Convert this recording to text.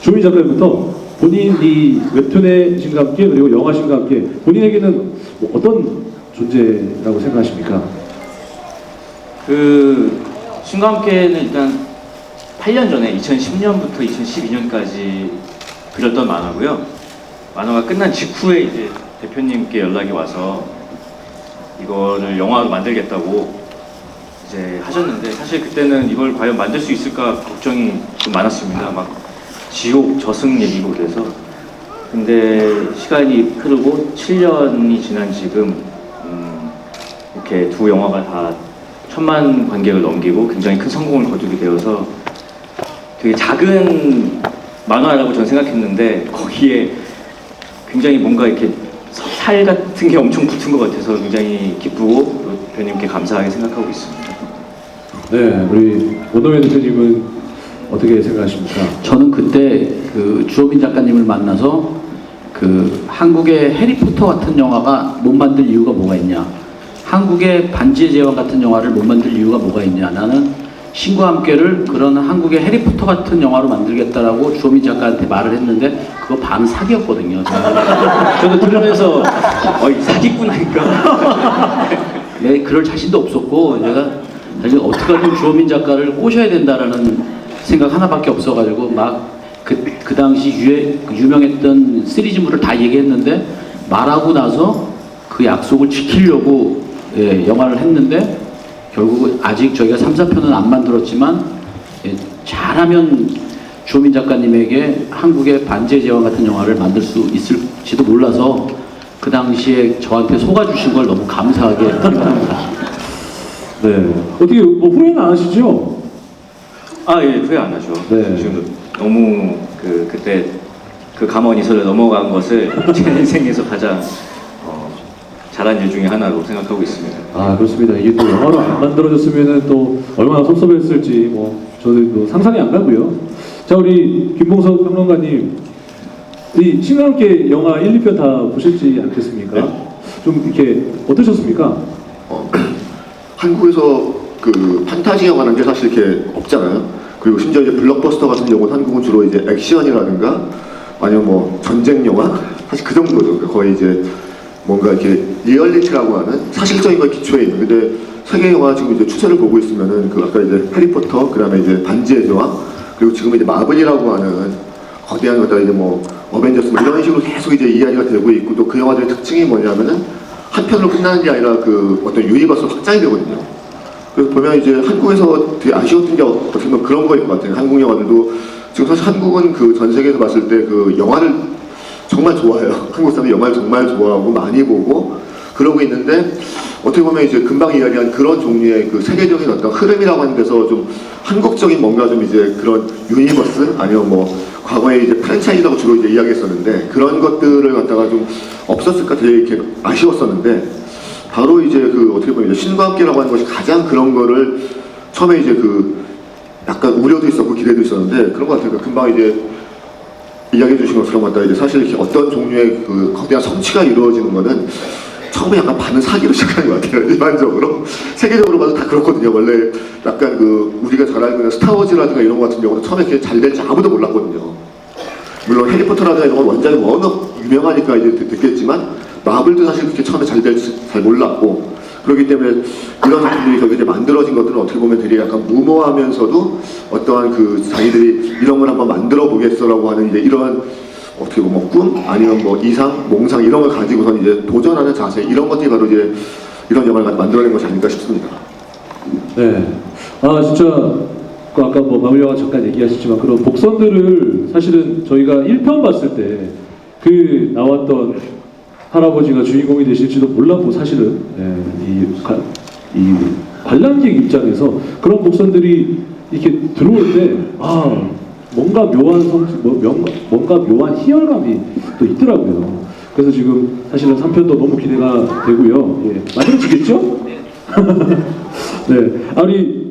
조민 작가님부터 본인 이 웹툰의 신과 함께 그리고 영화 신과 함께 본인에게는 뭐 어떤 존재라고 생각하십니까? 그 신과 함께는 일단 8년 전에 2010년부터 2012년까지 그렸던 만화고요. 만화가 끝난 직후에 이제 대표님께 연락이 와서 이거를 영화로 만들겠다고 이제 하셨는데 사실 그때는 이걸 과연 만들 수 있을까 걱정이 좀 많았습니다. 막 지옥 저승 얘기고 그래서 근데 시간이 흐르고 7년이 지난 지금 음, 이렇게 두 영화가 다 천만 관객을 넘기고 굉장히 큰 성공을 거두게 되어서 되게 작은 만화라고 저는 생각했는데 거기에 굉장히 뭔가 이렇게 살 같은 게 엄청 붙은 것 같아서 굉장히 기쁘고 또 대표님께 감사하게 생각하고 있습니다. 네, 우리 원동현 대표님은 어떻게 생각하십니까? 저는 그때 그 주호민 작가님을 만나서 그 한국의 해리포터 같은 영화가 못 만들 이유가 뭐가 있냐? 한국의 반지의 제왕 같은 영화를 못 만들 이유가 뭐가 있냐? 나는 신과 함께를 그런 한국의 해리포터 같은 영화로 만들겠다라고 주호민 작가한테 말을 했는데 그거 반 사기였거든요. 저는. 저도 들으면서 어이 사기꾼 하니까 네, 그럴 자신도 없었고 내가 사실 어떻게든 주호민 작가를 꼬셔야 된다라는 생각 하나밖에 없어가지고 막 그 그 당시 유해, 그 유명했던 시리즈물을 다 얘기했는데 말하고 나서 그 약속을 지키려고 예, 영화를 했는데 결국 아직 저희가 3, 4편은 안 만들었지만 예, 잘하면 주호민 작가님에게 한국의 반지의 제왕 같은 영화를 만들 수 있을지도 몰라서 그 당시에 저한테 속아주신 걸 너무 감사하게 생각합니다. 네, 어떻게 뭐 후회는 안 하시죠? 아 예 후회 안 하죠. 네. 지금 너무 그 그때 그 감언이설을 넘어간 것을 제 인생에서 가장 어, 잘한 일 중에 하나로 생각하고 있습니다. 아 그렇습니다. 이게 또 영화로 안 만들어졌으면은 또 얼마나 섭섭했을지 뭐 저는 뭐 상상이 안 가고요. 자 우리 김봉석 평론가님 이 신과 함께 영화 1, 2편 다 보셨지 않겠습니까? 좀 이렇게 어떠셨습니까? 어, 한국에서 그 판타지 영화라는 게 사실 이렇게 없잖아요. 그리고 심지어 이제 블록버스터 같은 경우는 한국은 주로 이제 액션이라든가 아니면 뭐 전쟁 영화 사실 그 정도죠. 그러니까 거의 이제 뭔가 이렇게 리얼리티라고 하는 사실적인 걸 기초에 있는. 근데 세계 영화 지금 이제 추세를 보고 있으면은 그 아까 이제 해리포터, 그다음에 이제 반지의 제왕, 그리고 지금 이제 마블이라고 하는 거대한 것들 이제 뭐 어벤져스 뭐 이런 식으로 계속 이제 이야기가 되고 있고 또 그 영화들의 특징이 뭐냐면은 한 편으로 끝나는 게 아니라 그 어떤 유니버스로 확장이 되거든요. 그래서 보면 이제 한국에서 되게 아쉬웠던 게 어떻게 보면 그런 거일 것 같아요. 한국 영화들도 지금 사실 한국은 그 전 세계에서 봤을 때 그 영화를 정말 좋아해요. 한국 사람들이 영화를 정말 좋아하고 많이 보고 그러고 있는데 어떻게 보면 이제 금방 이야기한 그런 종류의 그 세계적인 어떤 흐름이라고 하는 데서 좀 한국적인 뭔가 좀 이제 그런 유니버스 아니면 뭐 과거에 이제 프랜차이즈라고 주로 이제 이야기했었는데 그런 것들을 갖다가 좀 없었을까 되게 이렇게 아쉬웠었는데 바로 이제 그 어떻게 보면 신과 함께라고 하는 것이 가장 그런 거를 처음에 이제 그 약간 우려도 있었고 기대도 있었는데 그런 것 같아요. 금방 이제 이야기해 주신 것처럼 갖다 이제 사실 어떤 종류의 그 거대한 성취가 이루어지는 거는 처음에 약간 반은 사기로 시작하는 것 같아요. 일반적으로 세계적으로 봐도 다 그렇거든요. 원래 약간 그 우리가 잘 알고 있는 스타워즈라든가 이런 것 같은 경우는 처음에 이렇게 잘 될지 아무도 몰랐거든요. 물론 해리포터라든가 이런 건 원작이 워낙 유명하니까 이제 듣- 듣겠지만 마블도 사실 그렇게 처음에 잘 될지 잘 몰랐고 그렇기 때문에 이런 작품들이 결국 이제 만들어진 것들은 어떻게 보면 되게 약간 무모하면서도 어떠한 그 자기들이 이런 걸 한번 만들어 보겠어라고 하는 이제 이런 어떻게 보면 꿈 아니면 뭐 이상 몽상 이런 걸 가지고선 이제 도전하는 자세 이런 것들이 바로 이제 이런 영화를 만들어낸 것이 아닐까 싶습니다. 네. 아 진짜 그 아까 뭐 영화 잠깐 얘기하셨지만 그런 복선들을 사실은 저희가 1편 봤을 때 그 나왔던 할아버지가 주인공이 되실지도 몰랐고 사실은 네, 이, 가- 이 관람객 입장에서 그런 복선들이 이렇게 들어올 때 아 뭔가 묘한 성 뭐, 뭔가, 뭔가 묘한 희열감이 또 있더라고요. 그래서 지금 사실은 3편도 너무 기대가 되고요. 예. 만들어지겠죠? 네. 아니